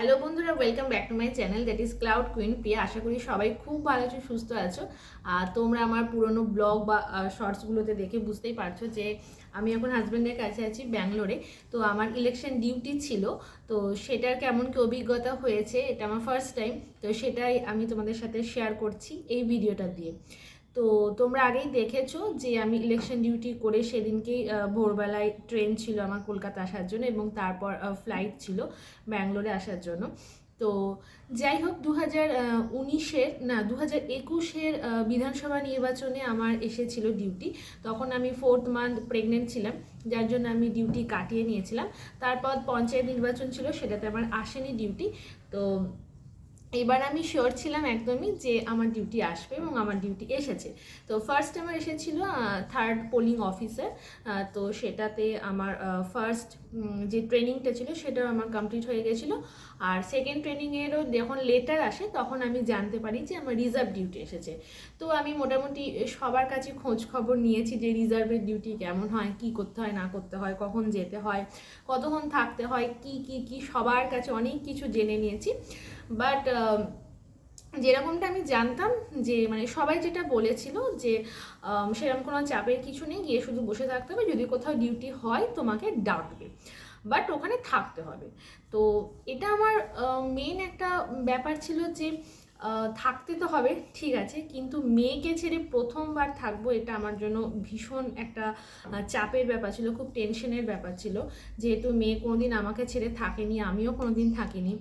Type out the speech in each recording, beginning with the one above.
Hello বন্ধুরা welcome back to my channel that is cloud queen Priya আশা করি সবাই খুব ভালো আছো, সুস্থ আছো। তোমরা আমার পুরনো ব্লগ বা শর্টসগুলোতে দেখে বুঝতেই পারছ যে আমি এখন হাজব্যান্ডের কাছে আছি ব্যাঙ্গালোরে। তো আমার ইলেকশন ডিউটি ছিল, তো সেটার কেমন কি অভিজ্ঞতা হয়েছে, এটা আমার ফার্স্ট টাইম তো সেটাই আমি তোমাদের সাথে শেয়ার করছি এই ভিডিওটা দিয়ে। তো তোমরা আগেই দেখেছ যে আমি ইলেকশন ডিউটি করে সেদিনকেই ভোরবেলায় ট্রেন ছিল আমার কলকাতা আসার জন্য এবং তারপর ফ্লাইট ছিল ব্যাঙ্গালোরে আসার জন্য। তো যাই হোক দু হাজার উনিশের, না দু হাজার একুশের বিধানসভা নির্বাচনে আমার এসেছিল ডিউটি তখন আমি ফোর্থ মান্থ প্রেগনেন্ট ছিলাম, যার জন্য আমি ডিউটি কাটিয়ে নিয়েছিলাম। তারপর পঞ্চায়েত নির্বাচন ছিল, সেটাতে আমার আসেনি ডিউটি তো এবার আমি শিওর ছিলাম একদমই যে আমার ডিউটি আসবে এবং আমার ডিউটি এসেছে। তো ফার্স্ট আমার এসেছিল থার্ড পোলিং অফিসার তো সেটাতে আমার ফার্স্ট যে ট্রেনিংটা ছিল সেটাও আমার কমপ্লিট হয়ে গেছিল। আর সেকেন্ড ট্রেনিংয়েরও যখন লেটার আসে তখন আমি জানতে পারি যে আমার রিজার্ভ ডিউটি এসেছে। তো আমি মোটামুটি সবার কাছে খোঁজ খবর নিয়েছি যে রিজার্ভের ডিউটি কেমন হয় কি করতে হয় না করতে হয় কখন যেতে হয় কতক্ষণ থাকতে হয় কি কি কি সবার কাছে অনেক কিছু জেনে নিয়েছি। বাট যেরকমটা আমি জানতাম যে মানে সবাই যেটা বলেছিল যে আম, সেরকম কোনো চাপের কিছু নেই গিয়ে শুধু বসে থাকতে হবে যদি কোথাও ডিউটি হয় তোমাকে ডাকবে। বাট ওখানে থাকতে হবে। তো এটা আমার মেন একটা ব্যাপার ছিল যে থাকতে তো হবে, ঠিক আছে, কিন্তু মেয়েকে ছেড়ে প্রথমবার থাকব এটা আমার জন্য ভীষণ একটা চাপের ব্যাপার ছিল, খুব টেনশনের ব্যাপার ছিল। যেহেতু মেয়ে কোনোদিন আমাকে ছেড়ে থাকেনি, আমিও কোনোদিন থাকিনি।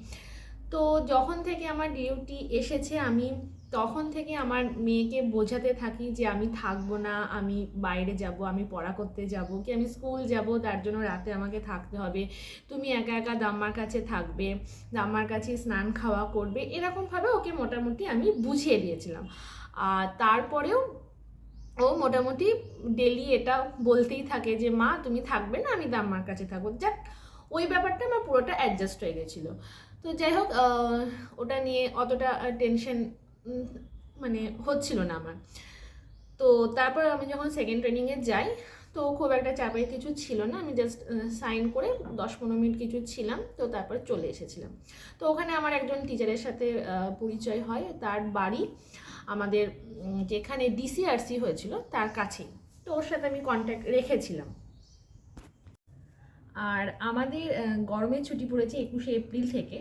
তো যখন থেকে আমার ডিউটি এসেছে, আমি তখন থেকে আমার মেয়েকে বোঝাতে থাকি যে আমি থাকব না, আমি বাইরে যাব, আমি পড়া করতে যাব, কি আমি স্কুল যাব, তার জন্য রাতে আমাকে থাকতে হবে। তুমি একা একা দাম্মার কাছে থাকবে, দাম্মার কাছে স্নান খাওয়া করবে, এরকমভাবে ওকে মোটামুটি আমি বুঝিয়ে দিয়েছিলাম। আর তারপরেও ও মোটামুটি ডেলি এটা বলতেই থাকে যে, মা, তুমি থাকবে না, আমি দাম্মার কাছে থাকব। যাক, ওই ব্যাপারটা আমার পুরোটা অ্যাডজাস্ট হয়ে গেছিল। তো যাই হোক ওটা নিয়ে অতটা টেনশন মানে হচ্ছিল না আমার। তো তারপর আমি যখন সেকেন্ড ট্রেনিংয়ে যাই, তো খুব একটা চাপের কিছু ছিল না। আমি জাস্ট সাইন করে দশ পনেরো মিনিট কিছু ছিলাম, তো তারপরে চলে এসেছিলাম। তো ওখানে আমার একজন টিচারের সাথে পরিচয় হয়। তার বাড়ি আমাদের যেখানে ডিসিআরসি হয়েছিল, তার কাছেই। তো ওর সাথে আমি কন্ট্যাক্ট রেখেছিলাম। আর আমাদের গরমের ছুটি পড়েছে একুশে এপ্রিল থেকে।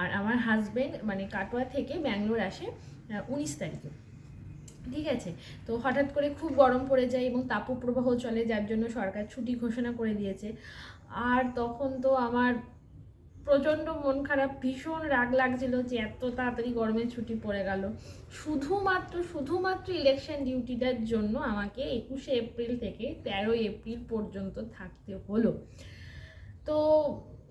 আর আমার হাজব্যান্ড মানে কাটোয়া থেকে ব্যাঙ্গালোর আসে উনিশ তারিখে। ঠিক আছে? তো হঠাৎ করে খুব গরম পড়ে যায় এবং তাপপ্রবাহ চলে, যার জন্য সরকার ছুটি ঘোষণা করে দিয়েছে। আর তখন তো আমার প্রচণ্ড মন খারাপ, ভীষণ রাগ লাগছিল যে এত তাড়াতাড়ি গরমের ছুটি পড়ে গেল। শুধুমাত্র শুধুমাত্র ইলেকশন ডিউটিটার জন্য আমাকে একুশে এপ্রিল থেকে তেরোই এপ্রিল পর্যন্ত থাকতে হলো। তো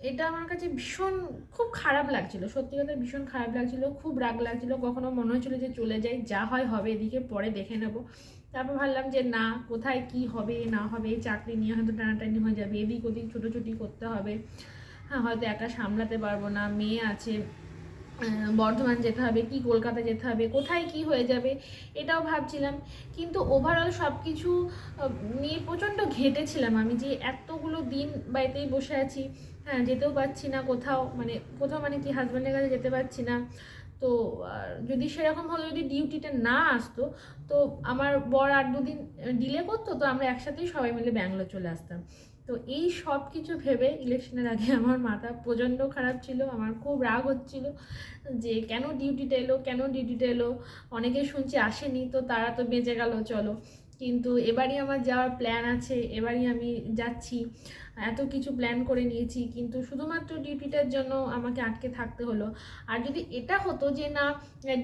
এটা আমার কাছে ভীষণ খুব খারাপ লাগছিল, সত্যি কথা ভীষণ খারাপ লাগছিল, খুব রাগ লাগছিল, কখনো মনে হচ্ছিল যে চলে যাই, যা হয় হবে, এদিকে পরে দেখে নেব। তারপর ভাবলাম যে না, কোথায় কি হবে, না হবে চাকরি নিয়ে হয়তো টানাটানি হয়ে যাবে, এদিক ওদিক ছোটোছুটি করতে হবে। হ্যাঁ হয়তো একা সামলাতে পারব না, মেয়ে আছে বর্ধমান যেতে হবে, কি কলকাতা যেতে হবে, কোথায় কি হয়ে যাবে, এটাও ভাবছিলাম। কিন্তু ওভারঅল সব কিছু নিয়ে প্রচণ্ড ঘেঁটেছিলাম আমি যে এতগুলো দিন বাড়িতেই বসে আছি। হ্যাঁ যেতেও পারছি না কোথাও মানে কোথাও মানে কি হাজব্যান্ডের কাছে যেতে পারছি না। তো যদি সেরকমভাবে যদি ডিউটিটা না আসতো, তো আমার বর আর দুদিন ডিলে করতো, তো আমরা একসাথেই সবাই মিলে ব্যাঙ্গালোর চলে আসতাম। তো এই সব কিছু ভেবে ইলেকশনের আগে আমার মাথা প্রচণ্ড খারাপ ছিল, আমার খুব রাগ হচ্ছিল যে কেন ডিউটিটা এলো, কেন ডিউটিটা এলো? অনেকে শুনছি আসেনি, তো তারা তো বেঁচে গেল, চলো। কিন্তু এবারই আমার যাওয়ার প্ল্যান আছে এবারই আমি যাচ্ছি। এত কিছু প্ল্যান করে নিয়েছি কিন্তু শুধুমাত্র ডিউটিটার জন্য আমাকে আটকে থাকতে হলো। আর যদি এটা হতো যে না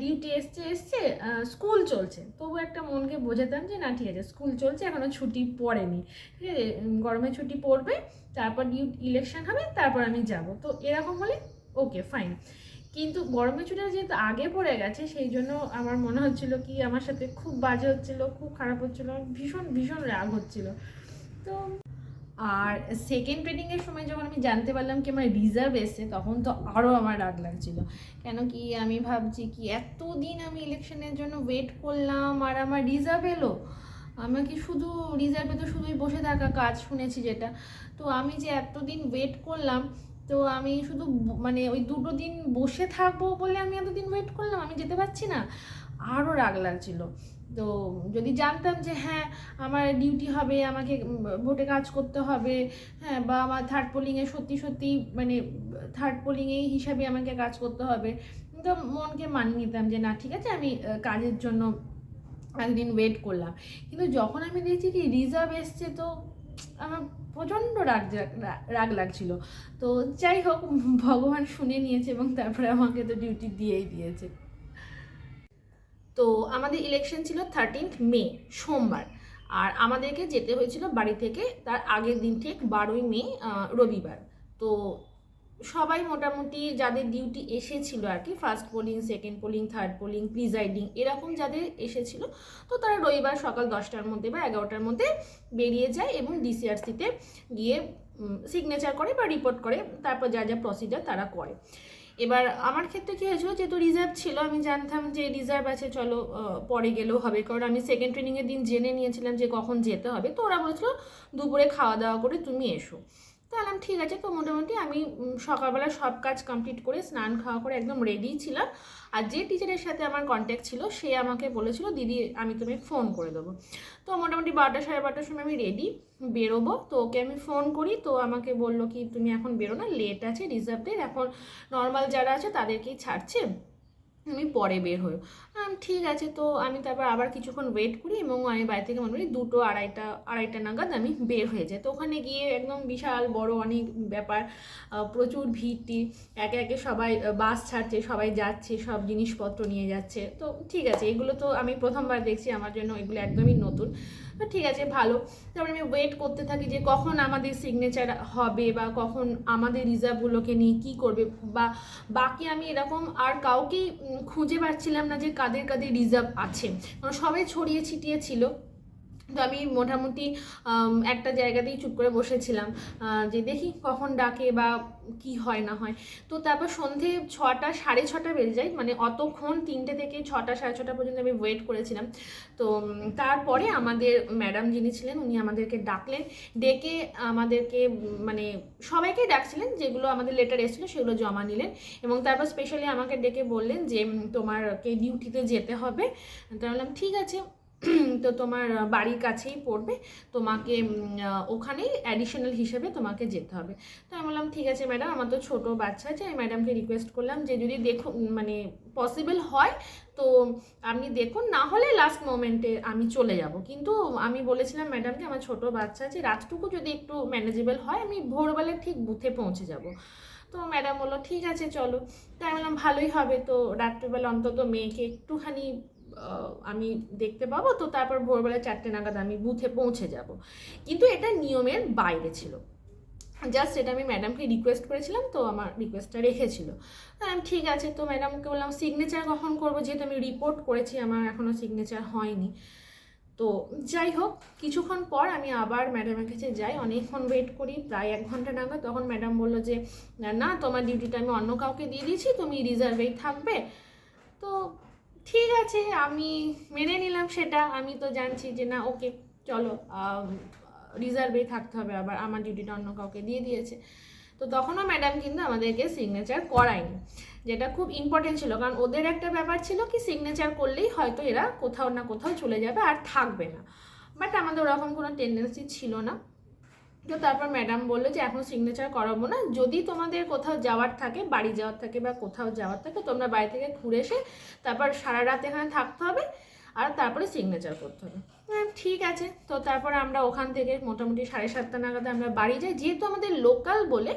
ডিউটি এসছে এসছে স্কুল চলছে তবু একটা মনকে বোঝাতাম যে না ঠিক আছে স্কুল চলছে এখনও ছুটি পড়েনি। ঠিক আছে উম, গরমের ছুটি পড়বে তারপর ডিউটি ইলেকশন হবে তারপর আমি যাব। তো এরকম হলে ওকে ফাইন কিন্তু গরমের ছুটিটা যেহেতু আগে পড়ে গেছে, সেই জন্য আমার মনে হচ্ছিল কি আমার সাথে খুব বাজে হচ্ছিল, খুব খারাপ হচ্ছিল ভীষণ ভীষণ রাগ হচ্ছিল। তো আর সেকেন্ড ট্রেনিংয়ের সময় যখন আমি জানতে পারলাম কি আমার রিজার্ভ এসছে, তখন তো আরও আমার রাগ লাগছিল। কেন কি আমি ভাবছি কি এতদিন আমি ইলেকশনের জন্য ওয়েট করলাম আর আমার রিজার্ভ এলো। আমাকে শুধু রিজার্ভে তো শুধুই বসে থাকা কাজ শুনেছি যেটা। তো আমি যে এতদিন ওয়েট করলাম তো আমি শুধু মানে ওই দুটো দিন বসে থাকব বলে আমি এতদিন ওয়েট করলাম, আমি যেতে পারছি না। আরও রাগ লাগছিল। তো যদি জানতাম যে হ্যাঁ আমার ডিউটি হবে, আমাকে ভোটে কাজ করতে হবে হ্যাঁ বা আমার থার্ড পোলিংয়ে সত্যি সত্যি মানে থার্ড পোলিংয়েই হিসাবে আমাকে কাজ করতে হবে, তো মনকে মানিয়ে নিতাম যে না, ঠিক আছে, আমি কাজের জন্য একদিন ওয়েট করলাম। কিন্তু যখন আমি দেখছি কি রিজার্ভ এসছে তো আমার প্রচণ্ড রাগ রাগ লাগছিল। তো যাই হোক, ভগবান শুনে নিয়েছে এবং তারপরে আমাকে তো ডিউটি দিয়েই দিয়েছে। তো আমাদের ইলেকশন ছিল থার্টিন্থ মে সোমবার। আর আমাদেরকে যেতে হয়েছিল বাড়ি থেকে তার আগের দিন ঠিক বারোই মে রবিবার। তো সবাই মোটামুটি যাদের ডিউটি এসেছিল আর কি first polling second polling third polling presiding এরকম যাদের এসেছিল, তো তারা রবিবার সকাল দশটার মধ্যে বা এগারোটার মধ্যে বেরিয়ে যায় এবং ডিসিআরসিতে গিয়ে সিগনেচার করে বা রিপোর্ট করে, তারপর যা যা প্রসিজার তারা করে। এবার আমার ক্ষেত্রে কী হয়েছিল, যেহেতু রিজার্ভ ছিল, আমি জানতাম যে রিজার্ভ আছে, চলো পরে গেলেও হবে। কারণ আমি সেকেন্ড ট্রেনিংয়ের দিন জেনে নিয়েছিলাম যে কখন যেতে হবে। তো ওরা বলেছিল, দুপুরে খাওয়া দাওয়া করে তুমি এসো। তো বললাম, ঠিক আছে, তো মোটামুটি আমি সকালবেলা সব কাজ কমপ্লিট করে স্নান খাওয়া করে একদম রেডি ছিলাম। আর যে টিচারের সাথে আমার কন্ট্যাক্ট ছিল, সে আমাকে বলেছিল, দিদি, আমি তুমি ফোন করে দেবো। তো মোটামুটি বারোটা সাড়ে বারোটার সময় আমি রেডি বেরোবো। তো ওকে আমি ফোন করি, তো আমাকে বলল কি, তুমি এখন বেরো না লেট আছে রিজার্ভদের এখন নর্মাল যারা আছে, তাদেরকেই ছাড়ছে। আমি পরে বের হই ঠিক আছে, তো আমি তারপর আবার কিছুক্ষণ ওয়েট করি এবং আমি বাড়ি থেকে মনে করি দুটো আড়াইটা আড়াইটা নাগাদ আমি বের হয়ে যাই। তো ওখানে গিয়ে একদম বিশাল, বড় অনেক ব্যাপার প্রচুর ভিড়টি একে একে সবাই বাস ছাড়ছে, সবাই যাচ্ছে, সব জিনিসপত্র নিয়ে যাচ্ছে। তো ঠিক আছে, এগুলো তো আমি প্রথমবার দেখছি, আমার জন্য এগুলো একদমই নতুন। তো ঠিক আছে, ভালো। তারপরে আমি ওয়েট করতে থাকি যে কখন আমাদের সিগনেচার হবে বা কখন আমাদের রিজার্ভগুলোকে নিয়ে কি করবে বা বাকি আমি এরকম আর কাউকেই খুঁজে পাচ্ছিলাম না যে কাদের কাদের রিজার্ভ আছে। সবাই ছড়িয়ে ছিটিয়ে ছিল। তো আমি মোটামুটি একটা জায়গাতেই চুপ করে বসেছিলাম যে দেখি কখন ডাকে বা কি হয় না হয়। তো তারপর সন্ধে ছটা, সাড়ে ছটা বেজে যায় মানে অতক্ষণ তিনটে থেকে ছটা, সাড়ে ছটা পর্যন্ত আমি ওয়েট করেছিলাম। তো তারপরে আমাদের ম্যাডাম যিনি ছিলেন, উনি আমাদেরকে ডাকলেন, ডেকে আমাদেরকে মানে সবাইকেই ডাকছিলেন, যেগুলো আমাদের লেটার এসেছিল সেগুলো জমা নিলেন এবং তারপর স্পেশালি আমাকে ডেকে বললেন যে তোমারকে ডিউটিতে যেতে হবে। তো বললাম, ঠিক আছে। তো তোমার বাড়ির কাছেই পড়বে। তোমাকে ওখানেই অ্যাডিশনাল হিসেবে তোমাকে যেতে হবে। তো আমি বললাম, ঠিক আছে ম্যাডাম আমার তো ছোটো বাচ্চা আছে, আমি ম্যাডামকে রিকোয়েস্ট করলাম যে যদি দেখো মানে পসিবল হয়, তো আপনি দেখুন, না হলে লাস্ট মোমেন্টে আমি চলে যাব। কিন্তু আমি বলেছিলাম ম্যাডামকে আমার ছোট বাচ্চা আছে, রাতটুকু যদি একটু ম্যানেজেবল হয়, আমি ভোরবেলা ঠিক বুথে পৌঁছে যাব। তো ম্যাডাম বলল, ঠিক আছে, চলো। তাই বললাম, ভালোই হবে। তো রাত্রিবেলা অন্তত মেয়েকে একটুখানি আমি দেখতে পাবো, তো তারপর ভোরবেলা চারটে নাগাদ আমি বুথে পৌঁছে যাব। কিন্তু এটা নিয়মের বাইরে ছিল। জাস্ট এটা আমি ম্যাডামকে রিকোয়েস্ট করেছিলাম, তো আমার রিকোয়েস্টটা রেখেছিল। ঠিক আছে, তো ম্যাডামকে বললাম সিগনেচার কখন করব, যেহেতু আমি রিপোর্ট করেছি, আমার এখনও সিগনেচার হয়নি। তো যাই হোক, কিছুক্ষণ পর আমি আবার ম্যাডামের কাছে যাই। অনেকক্ষণ ওয়েট করি, প্রায় এক ঘণ্টা নাগাদ, তখন ম্যাডাম বলল যে, না তোমার ডিউটিটা আমি অন্য কাউকে দিয়ে দিয়েছি, তুমি রিজার্ভেই থাকবে। তো ঠিক আছে, আমি মেনে নিলাম সেটা। আমি তো জানছি যে না, ওকে, চলো রিজার্ভেই থাকতে হবে আবার, আমার ডিউটিটা অন্য কাউকে দিয়ে দিয়েছে। তো তখনও ম্যাডাম কিন্তু আমাদেরকে সিগনেচার করায়নি, যেটা খুব ইম্পর্টেন্ট ছিল। কারণ ওদের একটা ব্যাপার ছিল কি সিগনেচার করলেই হয়তো এরা কোথাও না কোথাও চলে যাবে আর থাকবে না। বাট আমাদের ওরকম কোনো টেন্ডেন্সি ছিল না। তো তারপর ম্যাডাম বলল যে, এখন সিগনেচার করাবো না। যদি তোমাদের কোথাও যাওয়ার থাকে, বাড়ি যাওয়ার থাকে বা কোথাও যাওয়ার থাকে, তোমরা বাড়ি থেকে ঘুরে এসে তারপর সারা রাত এখানে থাকতে হবে আর তারপরে সিগনেচার করতে হবে। হ্যাঁ ঠিক আছে। তো তারপর আমরা ওখান থেকে মোটামুটি সাড়ে সাতটা নাগাদ আমরা বাড়ি যাই। যেহেতু আমাদের লোকাল বলে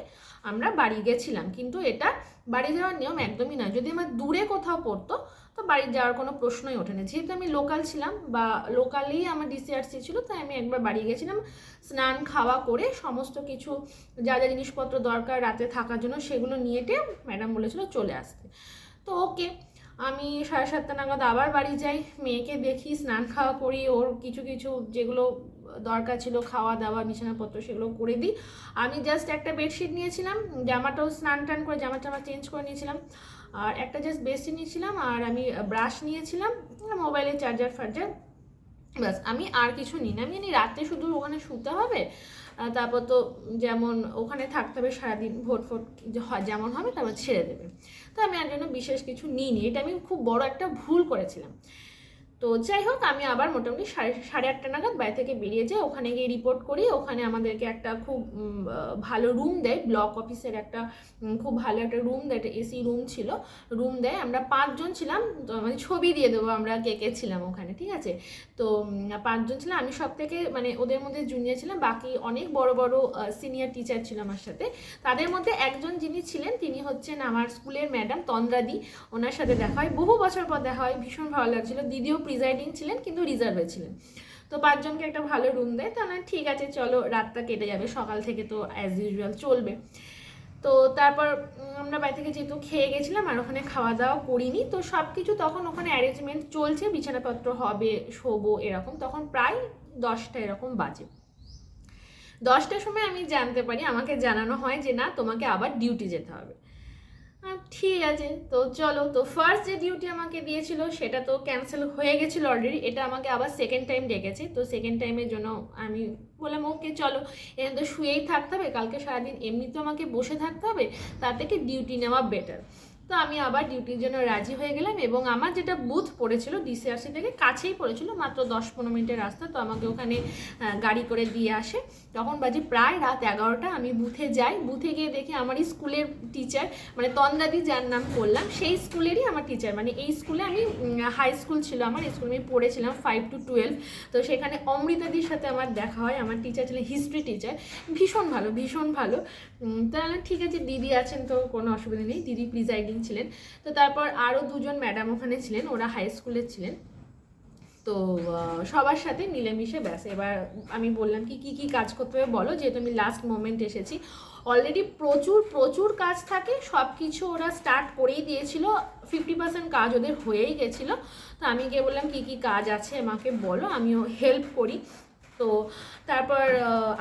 আমরা বাড়ি গেছিলাম, কিন্তু এটা বাড়ি যাওয়ার নিয়ম একদমই নয়। যদি আমার দূরে কোথাও পড়তো তো বাড়ি যাওয়ার কোনো প্রশ্নই ওঠে না যেহেতু আমি লোকাল ছিলাম বা লোকালেই আমার ডিসিআরসি ছিল, তাই আমি একবার বাড়ি গেছিলাম, স্নান খাওয়া করে সমস্ত কিছু যা যা জিনিসপত্র দরকার রাতে থাকার জন্য সেগুলো নিয়েটে ম্যাডাম বলেছিল চলে আসতে। তো ওকে, আমি সাড়ে সাতটা নাগাদ আবার বাড়ি যাই, মেয়েকে দেখি, স্নান খাওয়া করি, ওর কিছু কিছু যেগুলো দরকার ছিল, খাওয়া দাওয়া, বিছানাপত্র সেগুলো করে দিই। আমি জাস্ট একটা বেডশিট নিয়েছিলাম, জামাটাও স্নান টান করে জামা টামা চেঞ্জ করে নিয়েছিলাম। আর একটা জাস্ট বেসি নিয়েছিলাম আর আমি ব্রাশ নিয়েছিলাম মোবাইলের চার্জার ফার্জার। ব্যাস, আমি আর কিছু নিই না। আমি জানি রাতে শুধু ওখানে শুতে হবে তারপর তো যেমন ওখানে থাকতে হবে, সারাদিন ভোট ফোট যেমন হবে, তারপর ছেড়ে দেবে। তো আমি আর জন্য বিশেষ কিছু নিইনি। এটা আমি খুব বড় একটা ভুল করেছিলাম। তো যাই হোক, আমি আবার মোটামুটি সাড়ে সাড়ে আটটা নাগাদ বাড়ি থেকে বেরিয়ে যাই, ওখানে গিয়ে রিপোর্ট করি। ওখানে আমাদেরকে একটা খুব ভালো রুম দেয়। ব্লক অফিসের একটা খুব ভালো একটা রুম দেয়, একটা এসি রুম ছিল। রুম দেয়। আমরা পাঁচজন ছিলাম, তো মানে ছবি দিয়ে দেবো আমরা কে কে ছিলাম ওখানে, ঠিক আছে? তো পাঁচজন ছিলাম। আমি সব থেকে মানে ওদের মধ্যে জুনিয়র ছিলাম, বাকি অনেক বড় বড় সিনিয়র টিচার ছিল আমার সাথে। তাদের মধ্যে একজন যিনি ছিলেন, তিনি হচ্ছেন আমার স্কুলের ম্যাডাম তন্দ্রাদি। ওনার সাথে দেখা হয়। বহু বছর পর দেখা হয়, ভীষণ ভালো লাগছিল। দিদিও প্রিজাইডিং ছিলেন কিন্তু রিজার্ভে ছিলেন। তো পাঁচজনকে একটা ভালো রুম দেয়, তো না ঠিক আছে, চলো রাতটা কেটে যাবে, সকাল থেকে তো অ্যাজ ইউজুয়াল চলবে। তো তারপর আমরা বাড়ি থেকে যেহেতু খেয়ে গেছিলাম আর ওখানে খাওয়া দাওয়া করিনি, তো সব কিছু তখন ওখানে অ্যারেঞ্জমেন্ট চলছে, বিছানাপত্র হবে, শোবো এরকম, তখন প্রায় দশটা এরকম বাজে। দশটার সময় আমি জানতে পারি, আমাকে জানানো হয় যে না, তোমাকে আবার ডিউটি যেতে হবে। ঠিক আছে। তো চলো, তো ফার্স্ট যে ডিউটি আমাকে দিয়েছিল, সেটা তো ক্যান্সেল হয়ে গেছিল অলরেডি এটা আমাকে আবার সেকেন্ড টাইম ডেকেছে। তো সেকেন্ড টাইমের জন্য আমি বললাম, ওকে, চলো। এখানে তো শুয়েই থাকতে হবে। কালকে সারাদিন এমনি তো আমাকে বসে থাকতে হবে। তার থেকে ডিউটি নেওয়া বেটার তো আমি আবার ডিউটির জন্য রাজি হয়ে গেলাম এবং আমার যেটা বুথ পড়েছিল ডিসিআরসি থেকে কাছেই পড়েছিল, মাত্র দশ পনেরো মিনিটের রাস্তা। তো আমাকে ওখানে গাড়ি করে দিয়ে আসে। তখন বাজে প্রায় রাত এগারোটা, আমি বুথে যাই। বুথে গিয়ে দেখি আমারই স্কুলের টিচার মানে তন্দাদি যার নাম করলাম, সেই স্কুলেরই আমার টিচার মানে এই স্কুলে আমি হাই স্কুল ছিল আমার স্কুলে আমি পড়েছিলাম ফাইভ টু টুয়েলভ তো সেখানে অমৃতাদির সাথে আমার দেখা হয়। আমার টিচার ছিলেন হিস্ট্রি টিচার ভীষণ ভালো ভীষণ ভালো। তাহলে ঠিক আছে, দিদি আছেন তো, কোনো অসুবিধা নেই। দিদি প্রিজাইডিং ছিলেন। তো তারপর আরও দুজন ম্যাডাম ওখানে ছিলেন, ওরা হাই স্কুলের ছিলেন। তো সবার সাথে মিলেমিশে ব্যাস। এবার আমি বললাম কি কি কি কাজ করতে হবে বলো? যেহেতু আমি লাস্ট মোমেন্ট এসেছি। অলরেডি প্রচুর প্রচুর কাজ থাকে। সব কিছু ওরা স্টার্ট করেই দিয়েছিল। ফিফটি পার্সেন্ট কাজ ওদের হয়েই গেছিল। তো আমি গিয়ে বললাম, কি কি কাজ আছে আমাকে বলো, আমিও হেল্প করি। তো তারপর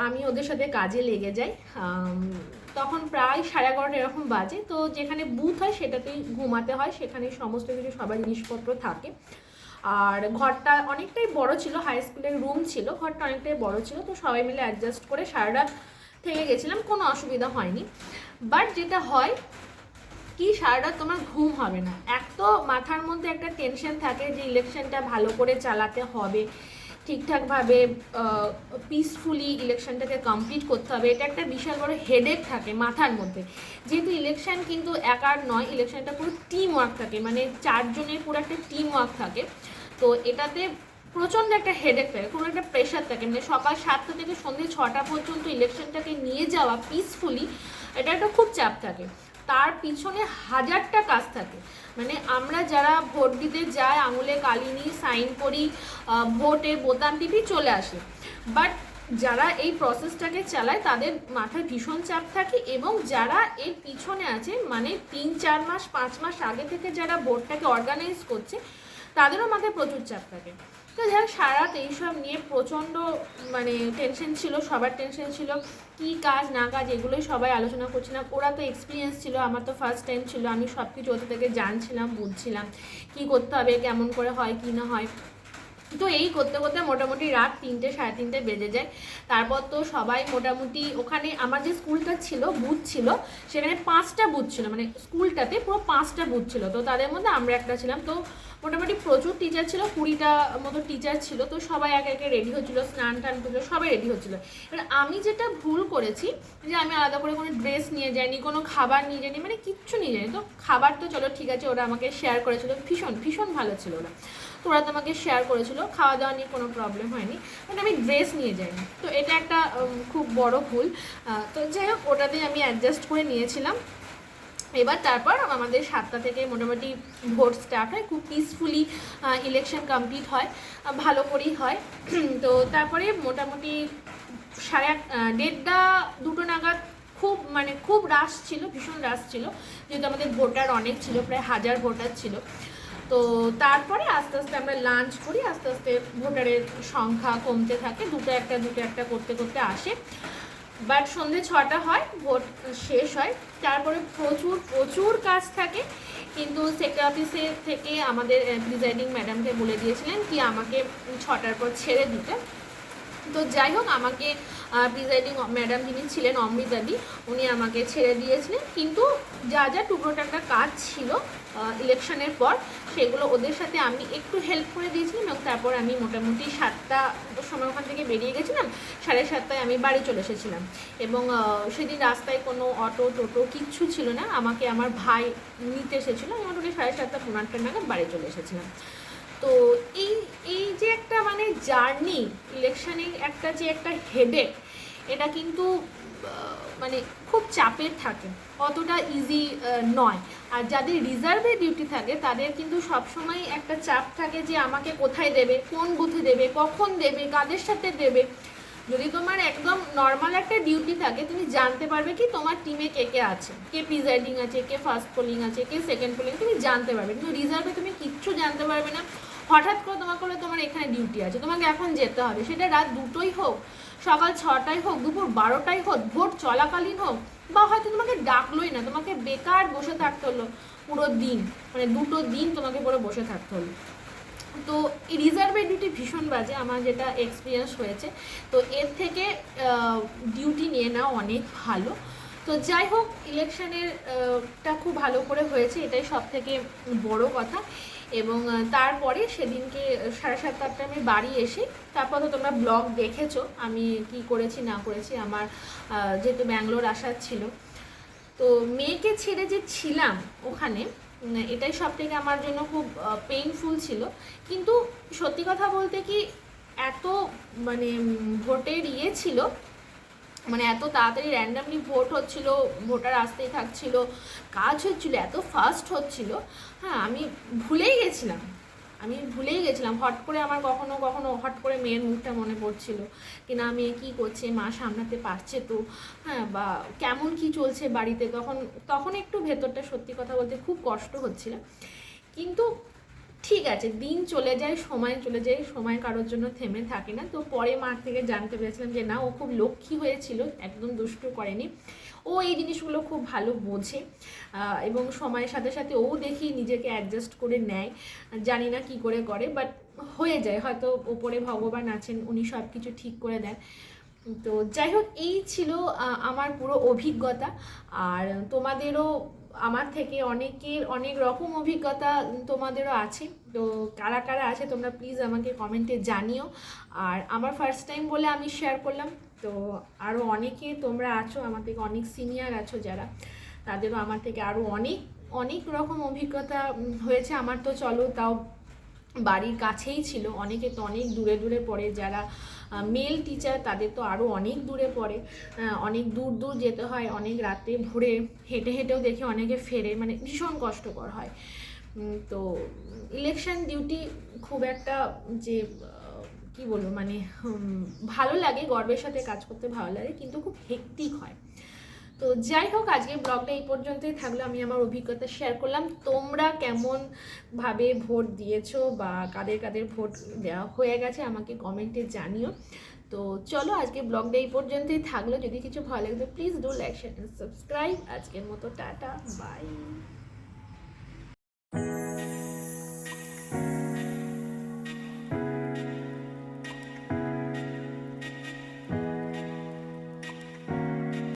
আমি ওদের সাথে কাজে লেগে যাই। তখন প্রায় সাড়ে এগারোটা এরকম বাজে। তো যেখানে বুথ হয় সেটাতেই ঘুমাতে হয়। সেখানে সমস্ত কিছু সবার জিনিসপত্র থাকে। আর ঘরটা অনেকটাই বড় ছিল হাই স্কুলের রুম ছিল, ঘরটা অনেকটাই বড় ছিল, তো সবাই মিলে অ্যাডজাস্ট করে সারা রাত থেকে গেছিলাম, কোনো অসুবিধা হয়নি। বাট যেটা হয় কি, সারাটা তোমার ঘুম হবে না। এক তো মাথার মধ্যে একটা টেনশন থাকে যে ইলেকশনটা ভালো করে চালাতে হবে, ঠিকঠাকভাবে পিসফুলি ইলেকশনটাকে কমপ্লিট করতে হবে। এটা একটা বিশাল বড় হেডেক থাকে মাথার মধ্যে। যেহেতু ইলেকশন কিন্তু একার নয় ইলেকশনটা পুরো টিম ওয়ার্ক থাকে মানে চারজনের পুরো একটা টিম ওয়ার্ক থাকে। তো এটাতে প্রচণ্ড একটা হেডেক থাকে কোনো একটা প্রেশার থাকে। মানে সকাল সাতটা থেকে সন্ধ্যে ছটা পর্যন্ত ইলেকশনটাকে নিয়ে যাওয়া পিসফুলি এটা একটা খুব চাপ থাকে। তার পিছনে হাজারটা কাজ থাকে। মানে আমরা যারা ভোট দিতে যাই, আঙুলে কালি নিই সাইন করি ভোটে বোতাম টিপি চলে আসে। বাট যারা এই প্রসেসটাকে চালায়, তাদের মাথায় ভীষণ চাপ থাকে এবং যারা এর পিছনে আছে মানে তিন, চার মাস, পাঁচ মাস আগে থেকে যারা ভোটটাকে অর্গানাইজ করছে তাদেরও মাথায় প্রচুর চাপ থাকে। তো যাই হোক, সারা রাত এইসব নিয়ে প্রচণ্ড মানে টেনশন ছিল সবার টেনশন ছিল। কি কাজ না কাজ এগুলোই সবাই আলোচনা করছিলাম ওরা তো এক্সপিরিয়েন্স ছিল আমার তো ফার্স্ট টাইম ছিল আমি সব কিছু ওদের থেকে জানছিলাম বুঝছিলাম কি করতে হবে কেমন করে হয় কি না হয়। তো এই করতে করতে মোটামুটি রাত তিনটে সাড়ে তিনটে বেজে যায়। তারপর তো সবাই মোটামুটি ওখানে আমার যে স্কুলটা ছিল বুথ ছিল সেখানে পাঁচটা বুথ ছিল মানে স্কুলটাতে পুরো পাঁচটা বুথ ছিল। তো তাদের মধ্যে আমরা একটা ছিলাম। তো মোটামুটি প্রচুর টিচার ছিল, কুড়িটা মতো টিচার ছিল, তো সবাই একে একে রেডি হচ্ছিল, স্নান টান করছিল সবাই রেডি হচ্ছিল। এবার আমি যেটা ভুল করেছি, যে আমি আলাদা করে কোনো ড্রেস নিয়ে যাইনি, কোনো খাবার নিয়ে যাইনি মানে কিচ্ছু নিয়ে যাইনি, তো খাবার তো চলো ঠিক আছে, ওরা আমাকে শেয়ার করেছিল, ভীষণ ভীষণ ভালো ছিল ওরা। তো ওরা তো আমাকে শেয়ার করেছিল, খাওয়া দাওয়া নিয়ে কোনো প্রবলেম হয়নি মানে আমি ড্রেস নিয়ে যাইনি। তো এটা একটা খুব বড় ভুল। তো যাই হোক, ওটাতেই আমি অ্যাডজাস্ট করে নিয়েছিলাম। এবার তারপর আমাদের সাতটা থেকে মোটামুটি ভোট স্টার্ট হয়। খুব পিসফুলি ইলেকশন কমপ্লিট হয় ভালো করেই হয়। তো তারপরে মোটামুটি সাড়ে আট দেড়টা, দুটো নাগাদ খুব মানে খুব রাশ ছিল, ভীষণ রাশ ছিল। যেহেতু আমাদের ভোটার অনেক ছিল, প্রায় হাজার ভোটার ছিল। তো তারপরে আস্তে আস্তে আমরা লাঞ্চ করি, আস্তে আস্তে ভোটারের সংখ্যা কমতে থাকে, দুটো একটা দুটো একটা করতে করতে আসে। বাট সন্ধে ছটা হয় ভোট শেষ হয়। তারপরে প্রচুর প্রচুর কাজ থাকে। কিন্তু সেক্টর অফিসে থেকে আমাদের প্রিজাইডিং ম্যাডামকে বলে দিয়েছিলেন কি, আমাকে ছটার পর ছেড়ে দিতে। তো যাই হোক, আমাকে প্রিজাইডিং ম্যাডাম যিনি ছিলেন অমৃতাদি, উনি আমাকে ছেড়ে দিয়েছিলেন। কিন্তু যা যা টুকরো টাকা কাজ ছিল ইলেকশনের পর সেগুলো ওদের সাথে আমি একটু হেল্প করে দিয়েছিলাম এবং তারপর আমি মোটামুটি সাতটা সময় ওখান থেকে বেরিয়ে গেছিলাম, সাড়ে সাতটায় আমি বাড়ি চলে এসেছিলাম। এবং সেদিন রাস্তায় কোনো অটো, টোটো কিচ্ছু ছিল না, আমাকে আমার ভাই নিতে এসেছিল মোটামুটি সাড়ে সাতটা পনেরো আটটা নাগাদ বাড়ি চলে এসেছিলাম। তো এই এই যে একটা মানে জার্নি ইলেকশনে একটা যে একটা হেডেক এটা কিন্তু মানে খুব চাপের থাকে, অতটা ইজি নয়। আর যাদের রিজার্ভে ডিউটি থাকে, তাদের কিন্তু সবসময় একটা চাপ থাকে যে আমাকে কোথায় দেবে, কোন বুথে দেবে, কখন দেবে, কাদের সাথে দেবে। যদি তোমার একদম নর্মাল একটা ডিউটি থাকে, তুমি জানতে পারবে কি তোমার টিমে কে কে আছে। কে প্রিজাইডিং আছে, কে ফার্স্ট পোলিং আছে, কে সেকেন্ড পোলিং তুমি জানতে পারবে। কিন্তু রিজার্ভে তুমি কিচ্ছু জানতে পারবে না। হঠাৎ করে তোমাকে বলে তোমার এখানে ডিউটি আছে, তোমাকে এখন যেতে হবে। সেটা রাত দুটোই হোক, সকাল ছটায় হোক, দুপুর বারোটায় হোক ভোট চলাকালীন হোক, বা হয়তো তোমাকে ডাকলোই না, তোমাকে বেকার বসে থাকতে হলো পুরো দিন মানে দুটো দিন তোমাকে পুরো বসে থাকতে হলো। তো এই রিজার্ভের ডিউটি ভীষণ বাজে, আমার যেটা এক্সপিরিয়েন্স হয়েছে। তো এর থেকে ডিউটি নিয়ে নেওয়া অনেক ভালো। তো যাই হোক ইলেকশনের টা খুব ভালো করে হয়েছে, এটাই সব থেকে বড় কথা। এবং তারপরে সেদিনকে সাড়ে সাতটা আটটা আমি বাড়ি এসে তারপর তো তোমরা ব্লগ দেখেছ, আমি কি করেছি না করেছি, আমার যেহেতু ব্যাঙ্গালোর আসার ছিল। তো মেয়েকে ছেড়ে যে ছিলাম ওখানে এটাই সব থেকে আমার জন্য খুব পেইনফুল ছিল। কিন্তু সত্যি কথা বলতে কি, এত মানে ভোটের ইয়ে ছিল মানে এত তাড়াতাড়ি র্যান্ডামলি ভোট হচ্ছিল ভোটার আসতেই থাকছিল, কাজ হচ্ছিল, এত ফাস্ট হচ্ছিল। হ্যাঁ আমি ভুলেই গেছিলাম। আমি ভুলেই গেছিলাম। হট করে আমার কখনো কখনো হট করে মেয়ের মুখটা মনে পড়ছিল কিনা মেয়ে কী করছে, মা সামলাতে পারছে তো? হ্যাঁ বা কেমন কি চলছে বাড়িতে? তখন তখন একটু ভেতরটা সত্যি কথা বলতে খুব কষ্ট হচ্ছিল। কিন্তু ঠিক আছে, দিন চলে যায়, সময় চলে যায়, সময় কারোর জন্য থেমে থাকে না। তো পরে মার থেকে জানতে পেরেছিলাম যে না, ও খুব লক্ষ্মী হয়েছিল, একদম দুষ্টু করেনি। ও এই জিনিসগুলো খুব ভালো বোঝে এবং সময়ের সাথে সাথে ও দেখি নিজেকে অ্যাডজাস্ট করে নেয়। জানি না কি করে করে বাট হয়ে যায়। হয়তো ওপরে ভগবান আছেন, উনি সব কিছু ঠিক করে দেন। তো যাই হোক, এই ছিল আমার পুরো অভিজ্ঞতা। আর তোমাদেরও আমার থেকে অনেকের অনেক রকম অভিজ্ঞতা তোমাদেরও আছে। তো কারা কারা আছে তোমরা প্লিজ আমাকে কমেন্টে জানিও। আর আমার ফার্স্ট টাইম বলে আমি শেয়ার করলাম। তো আরও অনেকে তোমরা আছো, আমার থেকে অনেক সিনিয়র আছো যারা, তাদেরও আমার থেকে আরও অনেক অনেক রকম অভিজ্ঞতা হয়েছে। আমার তো চলো তাও বাড়ির কাছেই ছিল। অনেকে তো অনেক দূরে দূরে পড়ে। যারা মেল টিচার তাদের তো আরও অনেক দূরে পড়ে। অনেক দূর দূর যেতে হয়, অনেক রাতে ভোরে হেঁটে হেঁটেও দেখে অনেকে ফেরে। মানে ভীষণ কষ্টকর হয়। তো ইলেকশন ডিউটি খুব একটা যে কি বলব মানে ভালো লাগে, গর্বের সাথে কাজ করতে ভালো লাগে, কিন্তু খুব হেক্টিক হয়। তো যাই হোক আজকে ব্লগটা এই পর্যন্তই থাকল। আমি আমার অভিজ্ঞতা শেয়ার করলাম। তোমরা কেমন ভাবে ভোট দিয়েছ বা কাদের কাদের ভোট দেওয়া হয়ে গেছে আমাকে কমেন্টে জানিও। তো চলো আজকে ব্লগটা এই পর্যন্তই থাকল। যদি কিছু ভালো লাগে please do like share subscribe আজকের মতো টাটা বাই